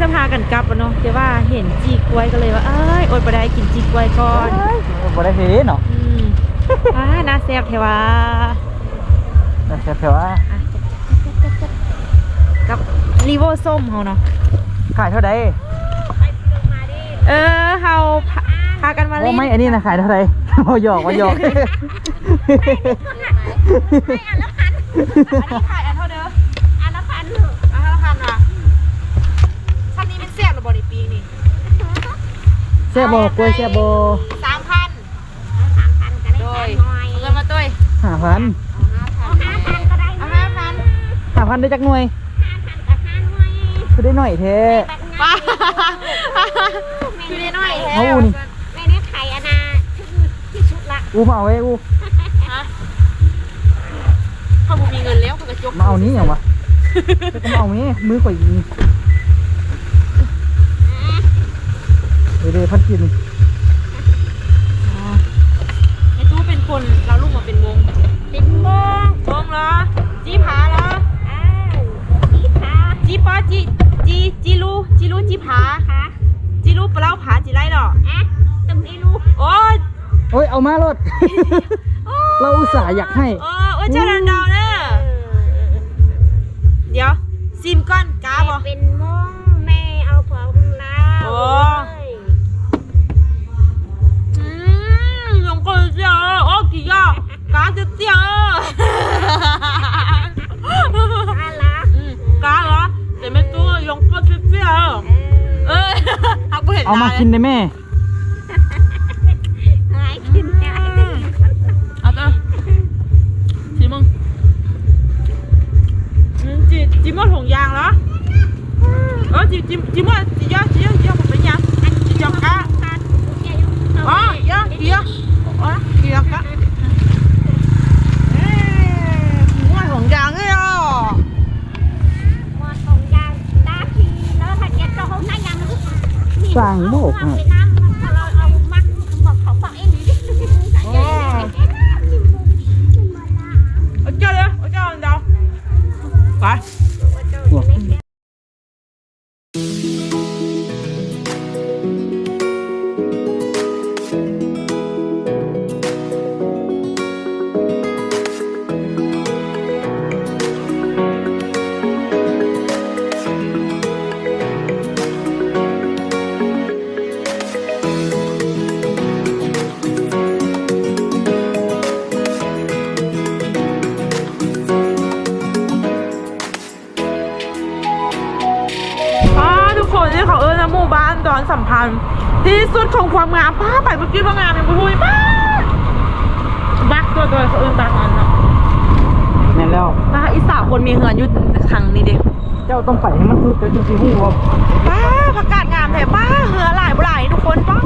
จะพากันกลับแล้วเนาะแต่ว่าเห็นจีกล้วยก็เลยว่าเอ้ยอดบ่ได้กินจีกล้วยก่อนบ่ได้เห็นเนาะอืมอ่าน่าแซ่บเทว่าแต่แถวว่าอะกับรีโวส้มเฮาเนาะขายเท่าใดเออเฮาพาพากันมาโอ้เล่นไม่อันนี้นะขายเท่าใดบ่หยอกบ่หยอกอันนี้ขายอันเท่าเด้อ อันละพัน อันละพันว่ะชั้นนี้เป็นแซ่บหรือบริปีนี่ แซ่บบ่กล้วยแซ่บบ่สามพันสามพันก็ได้โดยหน่อยเอาเงินมาตุ้ย5,000เอาห้าพันก็ได้เอาห้าพัน5,000ได้จักหน่วยห้าพันกับห้าหน่วยคือได้หน่อยแท้แบบป้าไงอยู่ได้หน่อยเอานี่แม่เนี่ยไข่อาณาคือที่สุดละอูมาเอาไว้อูฮะเขาบุมีเงินแล้วเขาก็จกมาเอานี้หยังวะจะมาเอานี้มือข่อยยิง เดี๋ยวๆพันกินไอ้ตู้เป็นคนเราลูกมาเป็นวงเป็นโมงวงเหรอ จีผาเหรอ อ้าวอีพาจีปอจีจีจีรูจีรูจีผาพาจีรูปลาผาจีไรหรออะตึมไม่รู้โอ้ยโอ้ยเอามารถ เราอุตส่าห์อยากให้เออโอ้ยเจ้าดันดาวเนอะ เอามากินได้แม่ ร้างโลกให้ ที่สุดของความงามป้าไปเมื่อกี้ว่างามยังพูดป้าบักตัวตัวเขาเอิญตาทันเนาะแม่นแล้วป้าอีสาวคนมีเงินอยู่ทางนี้ดิเจ้าต้องไปให้มันสุดเดี๋ยวจึงสิฮู้ว่าป้าประกาศงามแถป้าเหือหลายบ่หลายทุกคนป้า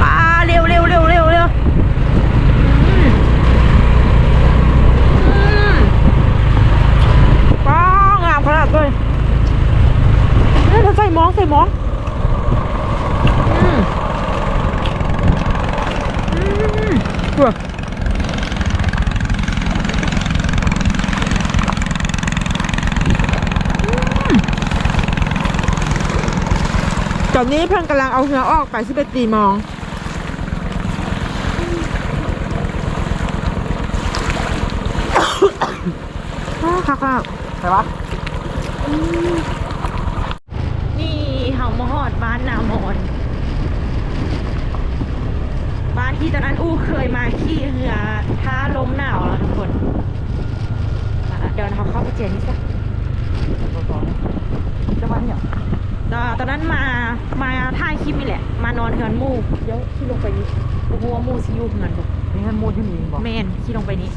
ป้าเร็วเร็วเร็วเร็วเร็วป้างามขนาดเลยเฮ้ยเราใส่มองใส่มองอืมอื มเว้ยตอนนี้เพิ่งกำลังเอาเหือออกไปสิบเอ็ดตีมองอ้าวค่ะค่ะใช่ปะนี่เฮามาฮอดบ้านนามอน บ้าน ที่ตอนนั้นอู้เคยมาขี่เรือท้าลมหนาวแล้วทุกคนอะเดี๋ยวเราเข้าไปเจอนี่สักจะมาเนี่ยตอนตอนนั้นมามาถ่ายคลิปนี่แหละ มานอนเฮือนหมู่เดี๋ยวขี่ลงไปนี่โอ้โหว่าหมู่สิอยู่เฮือนบ่มีเงินมูลที่มีบอกแม่นขี่ลงไปนี่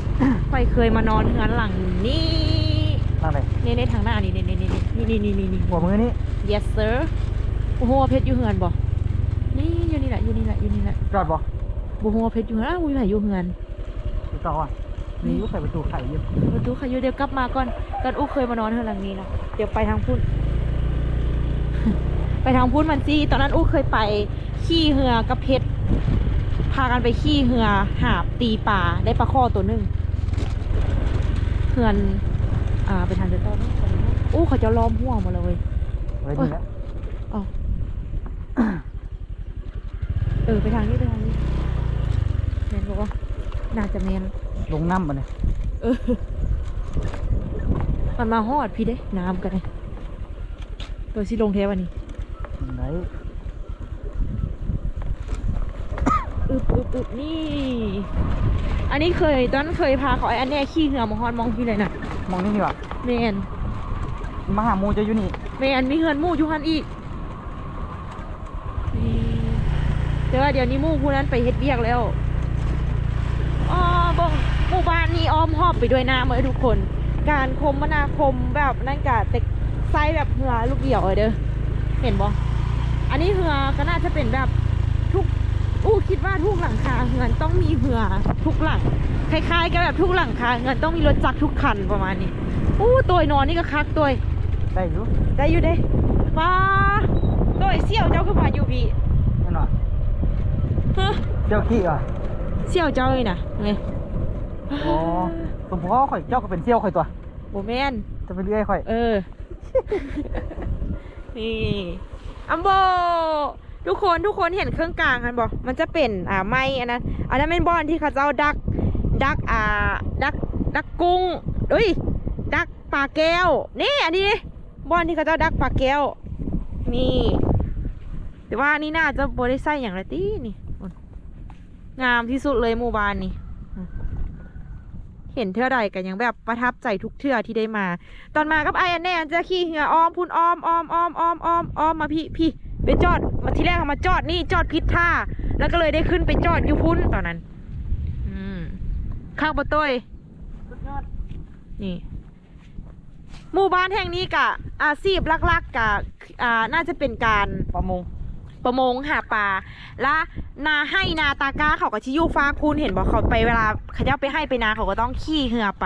ค่อยเคยมานอนเฮือนหลังนี้ทางไหนนี่ในทางหน้านี่นี่นี่นี่นี่นี่นี่นี่หัวมือนี่ yes sir โอ้โหว่าเพชรอยู่เฮือนบ่นี่อยู่นี่แหละอยู่นี่แหละอยู่นี่แหละจอดบอก บ่ฮู้ว่าเพชรอยู่เฮือนอ้าวมีไผอยู่เฮือนติดต่ออะมีอยุคไข่ประตูไข่อยู่ประตูใครอยู่เดี๋ยวกลับมาก่อนตอนอู้เคยมานอนเฮือนหลังนี้นะเดี๋ยวไปทางพุ่น ไปทางพุ่นมันสิตอนนั้นอู้เคยไปขี่เหือกับเพชรพากันไปขี่เหือหาบตีปลาได้ปลาข้อตัวหนึงเหือนอ่าไปทางเดินต่อเนอะอู้เขาจะล้อมห่วงหมดเลยเว้ยไว้นี่แหละอ๋อเออไปทางนี้ไปทางนี้แมนบอกว่าน่าจะแมนลงน้ำมาเนี่ยเออมันมาฮอดพี่เด้น้ำกันเลยตัวสิลงเทวันนี้ไหนอึบอึบอึบนี่ อันนี้เคยตอนนั้นเคยพาเขาไอ้อันเนี้ยขี้เหือมาฮอดมองพี่เลยนะมองนี่นี่ว่ะแมนมาหาหมูจะอยู่นี่แมนมีเหือนหมู่อยู่หันอีกนี่แต่ว่าเดี๋ยวนี้หมู่ผู้นั้นไปเฮ็ดเบียกแล้วอ๋อบ่งหมู่บ้านนี้ อ้อมหอบไปด้วยน้ำเลยทุกคน การคมนาคมแบบนั่นกะแต่ไซส์แบบเหือลูกเดี่ยวเลยเด้อเห็นบ่อันนี้เหือก็น่าจะเป็นแบบทุกอู้คิดว่าทุกหลังคาเหือนต้องมีเหือทุกหลังคล้ายๆกับแบบทุกหลังคาเหือนต้องมีรถจักรทุกคันประมาณนี้อู้ตัวนอนนี่ก็คักตัวได้อยู่ได้อยู่เด้ว้าตัวเสี่ยวเจ้าคือมาอยู่พี่นั่นว่ะฮะเจ้าขี้ว่ะเสี่ยวเจ้าเลยนะไง อ๋อสมพอข่อยเจ้าก็เป็นเซี่ยวข่อยตัว โบแมนจะไปเรื่อยข่อย เออ นี่อัมโบ ทุกคนทุกคนเห็นเครื่องกลางกันบอกมันจะเป็นอ่าไม้อันนั้นอันนั้นเป็นบอนที่เขาเจ้าดัก ดักอ่า ดัก ดักกุ้งเอ้ย ดักปลาแก้ว นี่อันนี้ดิบอนที่เขาเจ้าดักปลาแก้ว นี่ แต่ว่านี่น่าจะบได้ใส่อย่างไรตีนี่ งามที่สุดเลยหมู่บ้านนี่ เห็นเท่าใดกันยังแบบประทับใจทุกเทื่อที่ได้มา ตอนมากับไอ้อันแน่จะขี่เหืออ้อมพุ่นอ้อมอ้อมอ้อมอ้อมอ้อมอ้อมมาพี่พี่ไปจอดมาที่แรกมาจอดนี่จอดพิษท่า แล้วก็เลยได้ขึ้นไปจอดอยู่พุ่นตอนนั้น อืมข้างประตูนี่หมู่บ้านแห่งนี้กะอาชีพลักๆกะอ่าน่าจะเป็นการประมง ประมงหาปลาและนาให้นาตาก้าเขาก็ชิอยูฟ้าคุณเห็นบอกเขาไปเวลาเขาจะเอาไปให้ไปนาเขาก็ต้องขี่เหือไป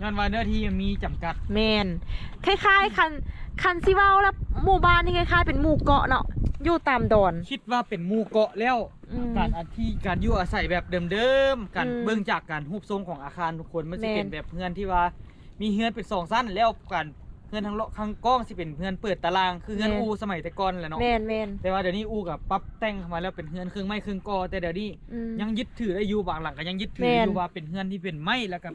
ย้อนว่าเนื้อที่มีจำกัด แมนคล้ายๆ คันคันซิเว้าแล้วหมู่บ้านนี่คล้ายๆ เป็นหมู่เกาะเนาะอยู่ตามดอน คิดว่าเป็นหมู่เกาะแล้ว อืมการอาที่การอยู่อาศัยแบบเดิมๆการอืมเบื้องจากการรูปทรงของอาคารทุกคนมันจะแม่น เป็นแบบเพื่อนที่ว่า มีเฮือนเป็นสองสั้นแล้วการ เฮือนทางเลาะทางกล้องสิเป็นเฮือนเปิดตารางคือเฮือนแม่น อูสมัยแต่ก่อนแหละเนาะแมนแมนแต่ว่าเดี๋ยวนี้อูกับปรับแต่งเข้ามาแล้วเป็นเฮือนครึ่งไม้ครึ่งกอ แต่เดี๋ยวนี้อืม ยังยึดถือได้อยู่บางหลังก็ยังยึดถือแม่น อยู่ว่าเป็นเฮือนที่เป็นไม้แล้วก็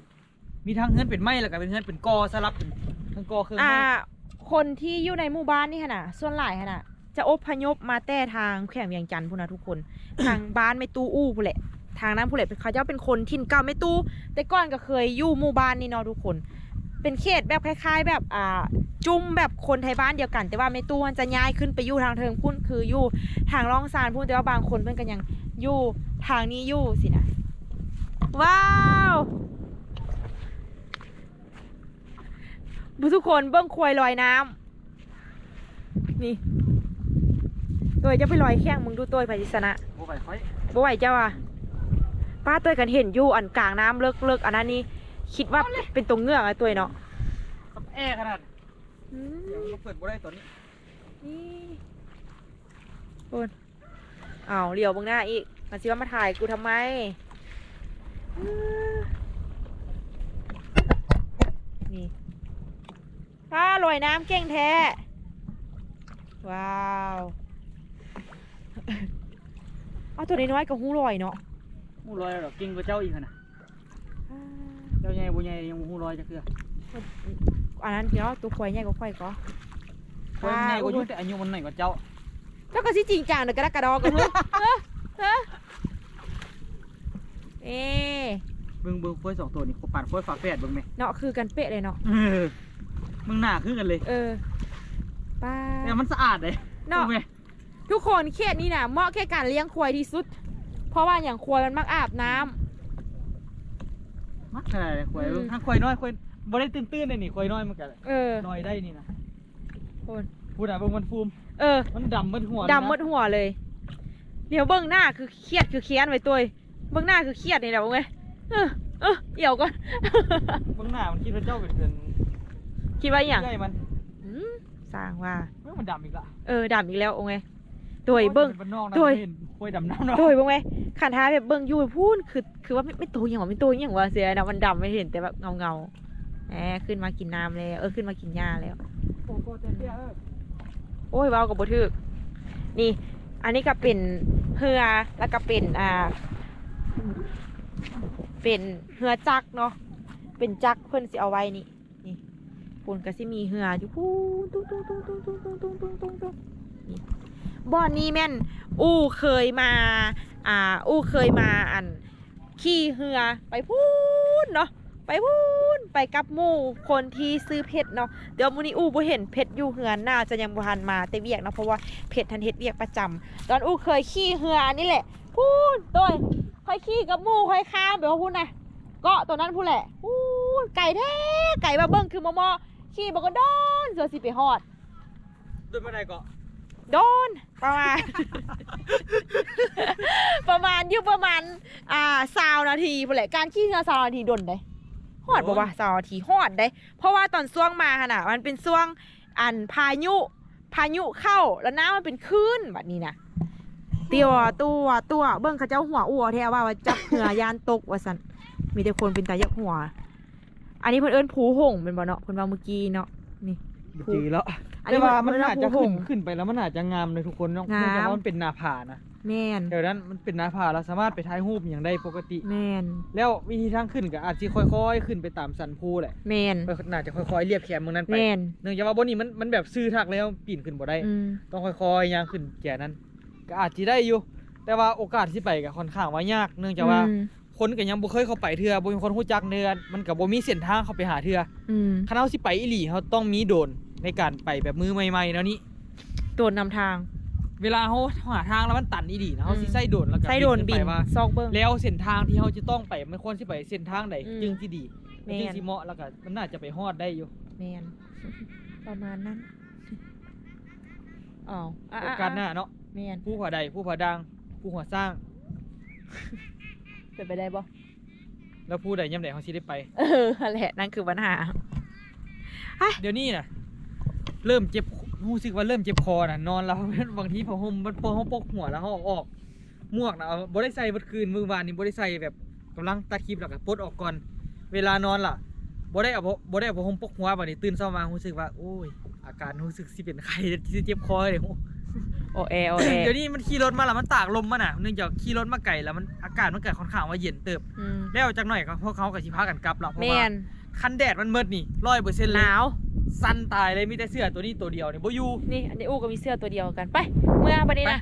มีทั้งเฮือนเป็นไม้แล้วก็เป็นเฮือนเป็นกอสลับเป็นทั้งกอครึ่งอ่า ไม้คนที่อยู่ในหมู่บ้านนี่ขนาดส่วนหลายขนาดจะอพยพมาแต่ทางแขวงเวียงจันทร์พูนนะทุกคน ทางบ้านไม่ตู้อู้พูนแหละ ทางนั้นพูนแหละเขาเจ้าเป็นคนถิ่นเก่าไม่ตู้แต่ก่อนก็เคยอยู่หมู่บ้านนี่เนาะทุกคน เป็นเขตแบบคล้ายๆ แบบอ่าจุ่มแบบคนไทยบ้านเดียวกัน แต่ว่าไม่ตู้มันจะย้ายขึ้นไปอยู่ทางเทิงพุ่นคืออยู่ทางร่องซานพุ่นแต่ว่าบางคนเพื่อนกันยังอยู่ทางนี้อยู่สินะว้าวบุทุกคนเบิ้งควายลอยน้ำนี่ตัวจะไปลอยแข้งมึงดูตัวไปจิสนะโอ้ไปค่อยบ่ไหวเจ้าอะป้าตัวกันเห็นอยู่อันกลางน้ำเลิกเลิกอันนั้นนี่ คิดว่าเป็นตัวเงือกอะตัวเนาะกับแอร์ขนาดเดี๋ยวมันเปิดบ่ได้ตัวนี้นี่โอนอ้าวเลี้ยวเบางหน้าอีกมันสิว่ามาถ่ายกูทำไมอื้อนี่ป้าลอยน้ำเก่งแท้ ว้าว เอาตัวน้อยๆกับหูลอยเนาะหมูลอยดอกกิ่งกว่าเจ้าอีกขนาดเจ้าใหญ่บ่ใหญ่ยังหมูลอยจะคืออันนั้นเนาะตัวควายใหญ่กว่าควายก็ควายมันใหญ่กว่าอยู่แต่อายุมันน้อยกว่าเจ้า เจ้าก็สิจริงจังเดี๋ยวกระดักกระดอกกันเฮ้ยเฮ้ยเฮ้ยเอ๊ะเบิ่งเบิ่งควายสองตัวนี่เขาปานควายฝาแฝดเบิ่งไหมเนาะคือกันเป๊ะเลยเนาะเออมึงหน้าคือกันเลย เออป้าแต่มันสะอาดเลยเนาะบิ่งไหมทุกคนเขตนี้นะเหมาะแค่การเลี้ยงควายที่สุด เพราะว่าอย่างควายมันมักอาบน้ำ มักขนาดเลยควายอืมเบิ่งทั้งควายน้อยควายบ่ได้ตื้นๆเลยนี่ควายน้อยมันก็เออ น้อยได้นี่นะคนพูดอะเบิ่งมันฟูมเออมันดำมันหัวดำหมดหัวเลย เดี๋ยวเบื้องหน้าคือเครียดคือเคียนไว้ตัวเบื้องหน้าคือเครียดนี่แหละเบ้งไงเออเออเดี๋ยวก่อน เบิ่งหน้ามันคิดว่าเจ้าเป็นเพื่อนคิดว่าอย่างใหญ่มันอืมสร้างว่าเบิ่งมันดำอีกละ เออดำอีกแล้วโอ้ย โดยเบิ้งมันนอกนะโดยเห็นควายดำน้ำเนาะโดยเบิ้งไงขันท้ายแบบเบิ้งอยู่พูนคือ คือว่าไม่ไม่โตอย่างว่าไม่โตอย่างว่าเสียนะมันดำไม่เห็นแต่แบบเงาเงาๆแหมขึ้นมากินน้ำแล้วเออขึ้นมากินหญ้าแล้วโกโก้เตี้ยๆเออโอ้ยเว้ากับบ่ถึกนี่ อันนี้ก็เป็นเฮือแล้วก็เป็นอ่า เป็นเฮือจักรเนาะเป็นจักรเพิ่นสิเอาไว้นี่นี่ปูนก็สิมีเฮืออยู่พูนตุ้งตุ้งตุ้งตุ้งตุ้งตุ้งตุ้งตุ้งตุ้งตุ้งนี่ บ่อนนี้แม่น อู้เคยมาอ่าอู้เคยมาอันขี่เฮือไปพูนเนาะไปพูนไปกับหมู่คนที่ซื้อเพชรเนาะเดี๋ยวมื้อนี้อู้บ่เห็นเพชรอยู่เฮือนน่าจะยังบ่ทันมาแต่เวียกเนาะเพราะว่าเพชรทันเฮ็ดเวียกประจำตอนอู้เคยขี่เฮืออันนี่แหละพูนโดยค่อยขี่กับหมู่ค่อยข้ามไปว่าพูนนะเกาะตัวนั้นพูนแหละพูนไก่แท้ไก่มาเบิ่งคือมอมอขี่บ่ก็โดนเสือสิไปฮอดด้วยบ่ได้ก็ โดนประมาณ ประมาณอยู่ประมาณอ่าสาวนาทีพุ่นแหละการขี่เรือสาวนาทีโดนได้ฮอดบ่วะสาวนาทีฮอดได้ เพราะว่าตอนช่วงมาขนาดมันเป็นช่วงอันพายุ พายุเข้าแล้วน้ำมันเป็นคลื่นแบบนี้นะเตียวตัวตัวเบิ้งเขาเจ้าหัวอ้วแท้ว่าว่าจับเหือยานตกว่าสันมีแต่คนเป็นตายักหัว อันนี้เพิ่นเอิ้นผูหงเป็นบ่เนาะเพิ่นว่าเมื่อกี้เนาะนี่บ่ จือแล้วอันนี้แต่ว่ามันเพิ่นอาจจะผูหขึ้นงขึ้นไปแล้วมันอาจจะงามเลยทุกคนเนาะงาม เนื่องจากว่ามันเป็นหน้าผานะแม่นเดี๋ยวนั้นมันเป็นหน้าผาเราสามารถไปถ่ายรูปอย่างได้ปกติ แม่นแล้ววิธีทางขึ้นก็อาจจะค่อยๆ ขึ้นไปตามสันภูแหละแม่นน่าจะค่อยๆเรียบแคมเมืองนั้นไปแม่นเนื่องจากว่าบนนี้มันมันแบบซื่อทักแล้วปีนขึ้นบ่ได้ อืมต้องค่อยๆย่างขึ้นแก่นั้น ก็อาจจะได้อยู่ แต่ว่าโอกาสที่ไปก็ค่อนข้างว่ายาก เนื่องจากว่าอืมคนก็ยังบ่เคยเข้าไปเทื่อบ่มีคนรู้จักเนือมันก็บ่มีเส้นทางเข้าไปหาเทื่ออืม คันเฮาสิไปอีหลีเฮาต้องมีโดรน ในการไปแบบมือใหม่ๆแล้วนี้โดนนำทาง เวลาเฮาหาทางแล้วมันตันอีหลีนะเฮาสิอืมใส่โดรนแล้วก็ใส่โดนบินขึ้ไปว่า ซอกเบิ้ง แล้วเส้นทางที่เฮาจะต้องไปมันควรสิไปเส้นทางใดอืมจึงสิดีแม่น จึงสิเหมาะแล้วก็มันน่าจะไปฮอดได้อยู่แมนประมาณนั้นอ้าวะโอะะกาสหน้าเนาะแมนผู้ผาใดผู้ผาดังผู้หัวสร้าง เป็นไปได้บ่ แล้วผู้ใดย่ำใดเฮาสิได้ไป เออนั่นแหละนั่นคือปัญหา เดี๋ยวนี้น่ะ เริ่มเจ็บรู้สึกว่าเริ่มเจ็บคอน่ะนอนแล้วบางทีพอห่มมันพอเฮาปกหัวแล้วเฮาเอาออกหมวกน่ะเอาบ่ได้ใส่เบัดคืนมื้อวานนี้บ่ได้ใส่แบบกำลังตัดคลิปแล้วก็ปลดออกก่อน เวลานอนล่ะบ่ได้เอาบ่บ่ได้เอาผ้าห่มปกหัวบัดนี้ตื่นเช้ามารู้สึกว่าโอ้ยอาการรู้สึกสิเป็นไข้สิเจ็บคอเลยโอเอโอเอเดี๋ยวนี้มันขี่รถมาแล้วมันตากลมมาน่ะเนื่องจากขี่รถมาไกลแล้วมันอากาศมันเกิดค่อนข้างว่าเย็นเติบอืมแล้วจากหน่อยก็พวกเขาก็สิพากันกลับแล้วเพแมราะว่าน คันแดดมันมืดนี่ร้อยเปอร์เซ็นต์หเลยนาวสั้นตายเลยมีแต่เสื้อตัวนี้ตัวเดียวเนี่ยบ่อยู่นี่อันนี้อู้ก็มีเสื้อตัวเดียวกันไป เมื่อบันนี้นะ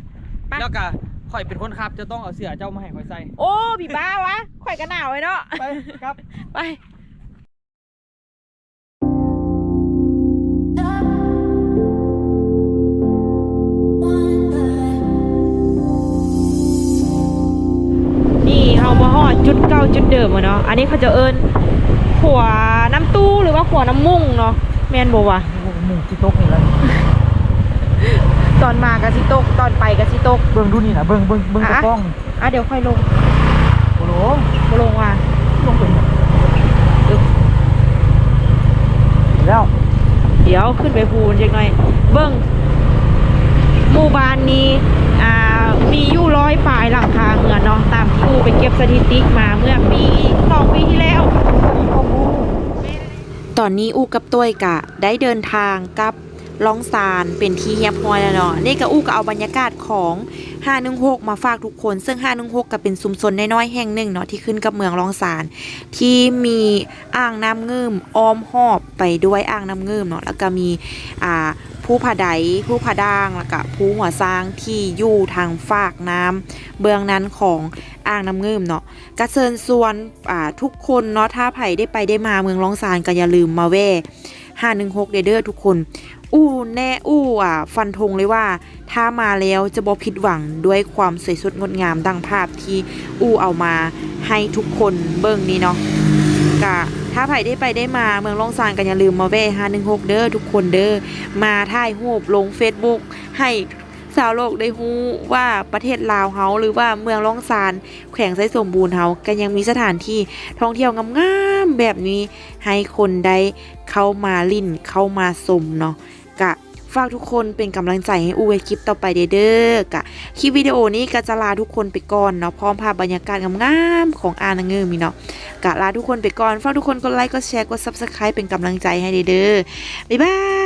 ไป แล้วก็ข่อยเป็นคนขับ จะต้องเอาเสื้อเจ้ามาให้ข่อยใส่โอ้พี่บ้าวะข่อยกันหนาวไว้เนาะ ไปครับ ไป นี่เฮามาฮอดจุดเก่าจุดเดิมอะเนาะ อันนี้เขาจะเอิ้น ขัวน้ำตู้หรือว่าขัวน้ำมุ่งเนาะแม่นบ่วะหมู่ที่ตกนี่แล้วตอนมากะสิตกตอนไปกะสิตกเบิ่งดูนี่นะเบิ่งเบิ่งเบิ่งตะอะกล้องอะเดี๋ยวค่อยลงโอ้โหบ่ลงว่ะลงเป็นอึ๊บแล้ว เดี๋ยวขึ้นไปพูนจังหน่อย เบิ่งหมู่บ้านนี้อ่ามีอยู่ร้อยปลายหลังคาเรือนเนาะตามที่อูไปเก็บสถิติมาเมื่อปีสองปีที่แล้ว ตอนนี้อูกับต้วยกะได้เดินทางกับล่องซานเป็นที่เฮียบฮอยแล้วเนาะนี่ก็อูก็เอาบรรยากาศของ 516 มาฝากทุกคน ซึ่ง 516 ก็เป็นซุมซนน้อยๆแห่งหนึ่งเนาะที่ขึ้นกับเมืองล่องซาน ที่มีอ่างน้ำเงิมอ้อมหอบไปด้วยอ่างน้ำเงื่มเนาะแล้วก็มีอ่า ผู้ผาไดผู้ผาด่างแล้วก็ผู้หัวซางที่อยู่ทางฝากน้ำเบื้องนั้นของอ่างน้ำเงิมเนาะก็เชิญชวนอ่าทุกคนเนาะถ้าไผได้ไปได้มาเมืองล่องซานก็อย่าลืมมาแว่516เดอเดอร์ทุกคน อู้แน่อู้อะฟันธงเลยว่า ถ้ามาแล้วจะบ่ผิดหวังด้วยความสวยสดงดงามดังภาพที่อู้เอามาให้ทุกคนเบิ่งนี้เนาะกะ ถ้าไผได้ไปได้มาเมืองล่องซานกันอย่าลืมมาแวะ516เด้อทุกคนเด้อมาถ่ายรูปลง Facebook ให้สาวโลกได้รู้ว่าประเทศลาวเฮาหรือว่าเมืองล่องซานแขวงไซสมบูรณ์เฮาก็ยังมีสถานที่ท่องเที่ยวงามๆแบบนี้ ให้คนได้เข้ามาลิ่นเข้ามาสมเนาะ ฝากทุกคนเป็นกำลังใจให้อูเวคลิปต่อไปเด้อกะคลิปวิดีโอนี้ก็จะลาทุกคนไปก่อนเนาะพร้อมภาพบรรยากาศงามๆของอานังเงือมีเนาะกะลาทุกคนไปก่อนฝากทุกคนกดไลค์กดแชร์กดซับสไครป์เป็นกำลังใจให้เด้อบ๊ายบาย